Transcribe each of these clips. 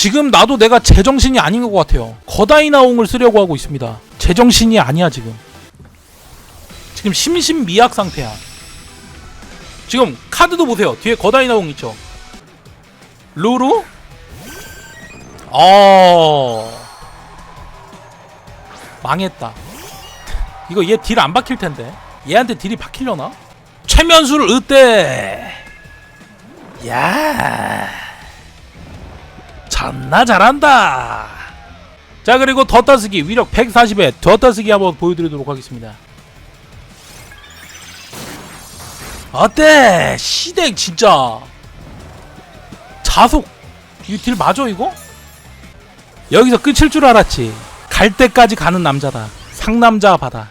지금 나도 내가 제정신이 아닌 것 같아요. 거다이나옹을 쓰려고 하고 있습니다. 제정신이 아니야 지금. 지금 심신미약 상태야. 지금 카드도 보세요. 뒤에 거다이나옹 있죠. 루루? 어. 망했다. 이거 얘 딜 안 박힐 텐데. 얘한테 딜이 박히려나? 최면수를 으때. 야. 존나 잘한다. 자 그리고 덧다스기 위력 140에 덧다스기 한번 보여드리도록 하겠습니다. 어때? 시댁 진짜 자속 딜 맞아 이거? 여기서 끝일 줄 알았지. 갈 때까지 가는 남자다. 상남자 바다.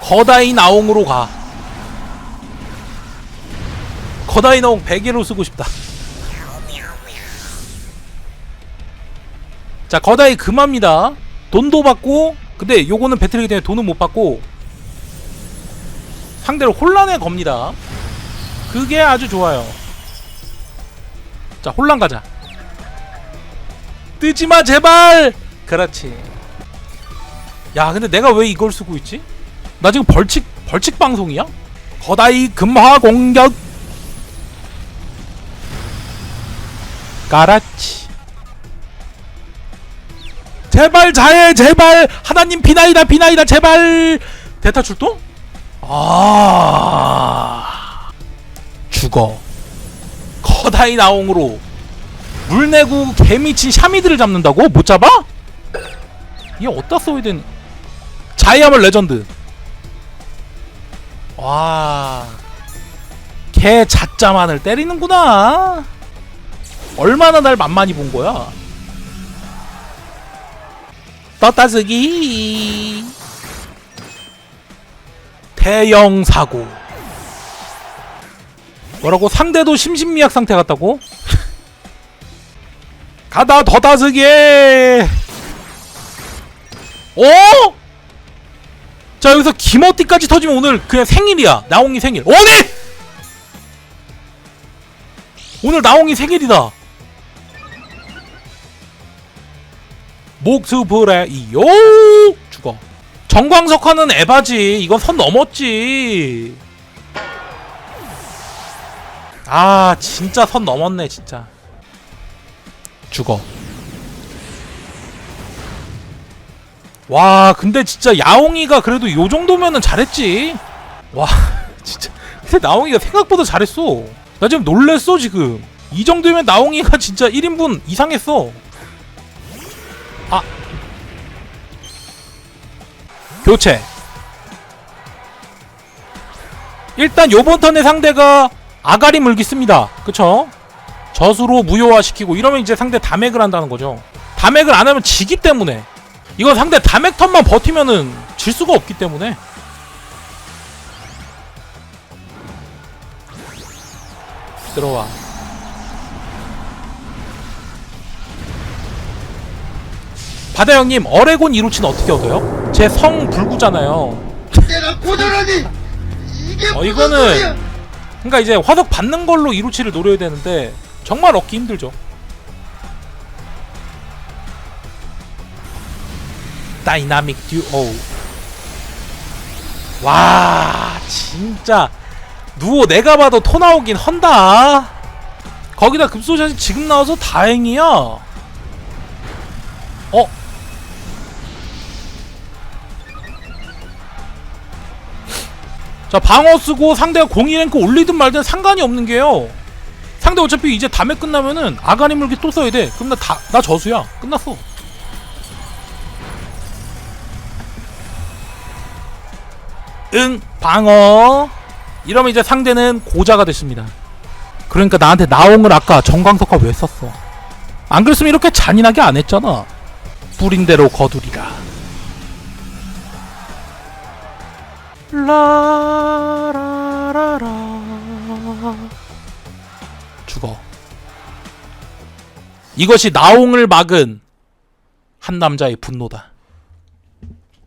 거다이 나옹으로 가. 거다이 나옹 100개로 쓰고 싶다. 자 거다이 금화입니다. 돈도 받고 근데 요거는 배틀이기 때문에 돈은 못 받고 상대를 혼란에 겁니다. 그게 아주 좋아요. 자 혼란 가자. 뜨지마 제발. 그렇지. 야 근데 내가 왜 이걸 쓰고 있지? 나 지금 벌칙 벌칙 방송이야? 거다이 금화 공격. 까라치. 제발 자해 제발. 하나님 비나이다 비나이다 제발. 대타 출동? 아. 죽어. 거다이 나옹으로. 물내구 개미친 샤미들을 잡는다고? 못 잡아? 얘 어디다 써야 되는 자이아멀 레전드. 와개 자짜만을 때리는구나. 얼마나 날 만만히 본 거야 떴다쓰기. 대형 사고. 뭐라고? 상대도 심신미약 상태 같다고? 가다 더 다쓰기 어? 자 여기서 김어띠까지 터지면 오늘 그냥 생일이야. 나옹이 생일. 오늘 오늘 나옹이 생일이다 목수불에 이요 죽어. 정광석화는 에바지. 이건 선 넘었지. 아 진짜 선 넘었네 진짜. 죽어. 와 근데 진짜 야옹이가 그래도 요 정도면은 잘했지. 와 진짜. 근데 나옹이가 생각보다 잘했어. 나 지금 놀랬어 지금. 이 정도면 나옹이가 진짜 1인분 이상했어 아. 교체. 일단 요번 턴의 상대가 아가리 물기 씁니다. 그쵸? 저수로 무효화시키고 이러면 이제 상대 다맥을 한다는 거죠. 다맥을 안 하면 지기 때문에. 이건 상대 다맥 턴만 버티면은 질 수가 없기 때문에. 들어와 바다 형님 어레곤 이루치는 어떻게 얻어요? 제 성 불구잖아요 내가 고전하니 이게 어 무슨 이거는 소리야? 그러니까 이제 화석 받는 걸로 이루치를 노려야 되는데 정말 얻기 힘들죠. 다이나믹 듀오. 와 진짜 누워 내가 봐도 토 나오긴 헌다. 거기다 급소샷이 지금 나와서 다행이야. 어? 자 방어 쓰고 상대가 공이 랭크 올리든 말든 상관이 없는 게요. 상대 어차피 이제 다음에 끝나면은 아가리 물기 또 써야 돼. 그럼 나 다 나 저수야. 끝났어. 응 방어. 이러면 이제 상대는 고자가 됐습니다. 그러니까 나한테 나옹을 아까 정광석화 왜 썼어? 안 그랬으면 이렇게 잔인하게 안 했잖아. 뿌린 대로 거두리라. 라라라라 죽어. 이것이 나옹을 막은 한 남자의 분노다